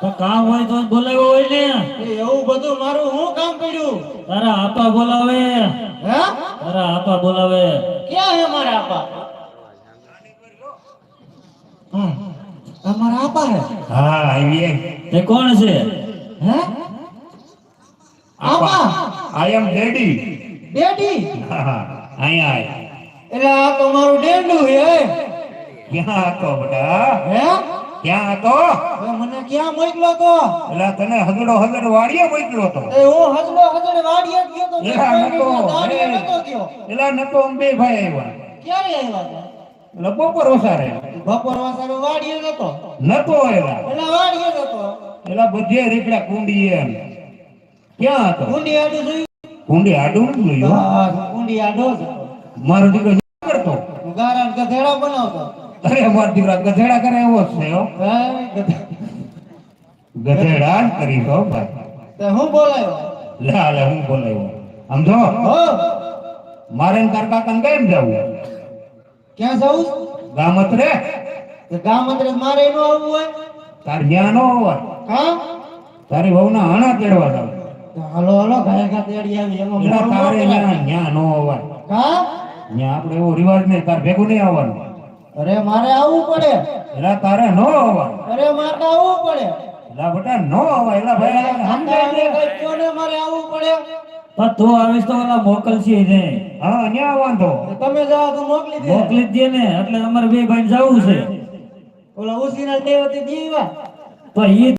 તો કામ હોય તો બોલાવ્યો હોય ને. એવું બધું મારું હું કામ પડ્યું? તારા આપા બોલાવે. હે? તારા આપા બોલાવે. ક્યાં હે મારા આપા? તમારા આપા હે? હા આવીએ તે કોણ છે? હે? આપા. આઈ એમ ડેડી? ડેડી હા. અહીંયા આય. એટલે આ તો મારું ડેડું હે. ક્યાં હતો બેટા? હે? ક્યાં હતો? મને ક્યાં મોકલો તો? એટલે તને હગડો હગડ વાડીએ મોકલ્યો હતો એ હું હસડો હસડે વાડીએ ગયો તો એ નતો. દાડીએ એ. નતો ગયો. એટલે નતો અમે ભાઈ આવ્યા. ક્યારે આવ્યા એટલે બપોર ઓસારે બપોર વાસારો વાડીએ નતો નતો એલા. એટલે વાડીએ નતો એટલે બધે રીકડા કુંડી એમ. ક્યાં હતો? કુંડી આડું જોયું? કુંડી આડું જોયું? હા કુંડી આડો જ હતો. મારો દીકરો કરતો ગધેડા બનાવતો. અરે મારો દીકરા ગધેડા કરે એવો જ છે હો. હે, ગધે- ગધેડા જ કરી તો ભાઈ. હું બોલાયો? લે લે હું બોલાવ્યો આમ મારે ને તાર કેમ જવું. ક્યાં જવું? ગામત રે. તે ગામ અંદર મારે એનું આવવું હોય? તાર જ્યાં નો હોય હા? તારી વહુના હાણા તેડવા જાવ. હાલો હાલો ઘાય ઘા તેડી આવી. એમાં ન તારે ત્યાં નો હોય હા? ત્યાં આપણે એવો રિવાજ નહીં તાર ભેગું નહીં આવવાનું. અરે મારે આવવું પડે. એટલે તારે નો આવવાનું. અરે મારે આવવું પડે. એટલે બેટા નો અવાય એટલે ભાઈ સમજાય ને મારે આવવું પડે. પણ તું આવીશ તો ઓલા મોકલશે ને હા ન્યા વાંધો. તમે જાઓ તો મોકલી દે. મોકલી દે ને એટલે અમારે બે ભાઈ જવું છે. ઓલા ઉસીના દેવતી દીવા. તો ઈ